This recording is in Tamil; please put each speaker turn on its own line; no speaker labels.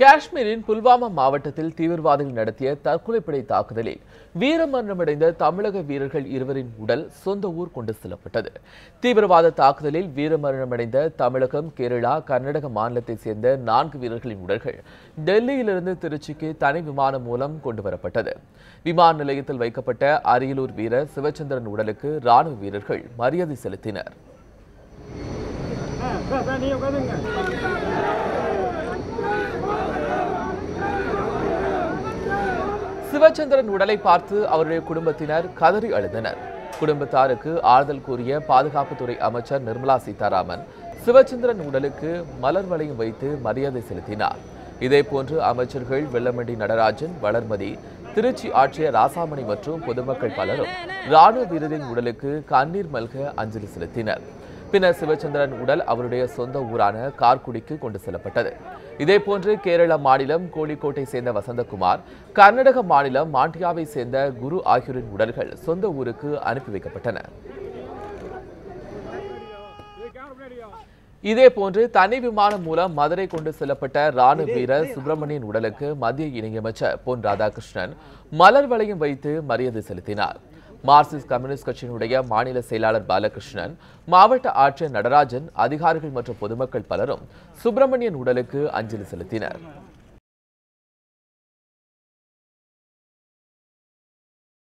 காஷ்மீரின் புல்வாமா மாவட்டத்தில் தீவிரவாதிகள் நடத்திய தற்கொலைப்படை தாக்குதலில் வீரமரணமடைந்த தமிழக வீரர்கள் இருவரின் உடல் சொந்த ஊர் கொண்டு செல்லப்பட்டது. தீவிரவாத தாக்குதலில் வீரமரணமடைந்த தமிழகம் கேரளா கர்நாடக மாநிலத்தைச் சேர்ந்த நான்கு வீரர்களின் உடல்கள் டெல்லியிலிருந்து திருச்சிக்கு தனி விமானம் மூலம் கொண்டு வரப்பட்டது. விமான நிலையத்தில் வைக்கப்பட்ட அரியலூர் வீரர் சிவச்சந்திரன் உடலுக்கு ராணுவ வீரர்கள் மரியாதை செலுத்தினர். சிவச்சந்திரன் உடலை பார்த்து அவருடைய குடும்பத்தினர் கதறி அழுதனர். குடும்பத்தாருக்கு ஆறுதல் கூறிய பாதுகாப்புத்துறை அமைச்சர் நிர்மலா சீதாராமன் சிவச்சந்திரன் உடலுக்கு மலர் வளையம் வைத்து மரியாதை செலுத்தினார். இதேபோன்று அமைச்சர்கள் வெள்ளமண்டி நடராஜன் வளர்மதி திருச்சி ஆட்சியர் ராசாமணி மற்றும் பொதுமக்கள் பலரும் ராணுவ வீரரின் உடலுக்கு கண்ணீர் மல்க அஞ்சலி செலுத்தினர். பின்னர் சிவச்சந்திரன் உடல் அவருடைய சொந்த ஊரான கார்குடிக்கு கொண்டு செல்லப்பட்டது. இதேபோன்று கேரள மாநிலம் கோழிக்கோட்டை சேர்ந்த வசந்தகுமார் கர்நாடக மாநிலம் மாண்டியாவை சேர்ந்த குரு ஆகியோரின் உடல்கள் சொந்த ஊருக்கு அனுப்பி வைக்கப்பட்டன. இதேபோன்று தனி விமானம் மூலம் மதுரை கொண்டு செல்லப்பட்ட ராணுவ வீரர் சுப்பிரமணியன் உடலுக்கு மத்திய இணையமைச்சர் பொன் ராதாகிருஷ்ணன் மலர் வளையம் வைத்து மரியாதை செலுத்தினார். மார்க்சிஸ்ட் கம்யூனிஸ்ட் கட்சியினுடைய மாநில செயலாளர் பாலகிருஷ்ணன் மாவட்ட ஆட்சியர் நடராஜன் அதிகாரிகள் மற்றும் பொதுமக்கள் பலரும் சுப்பிரமணியன் உடலுக்கு அஞ்சலி செலுத்தினர்.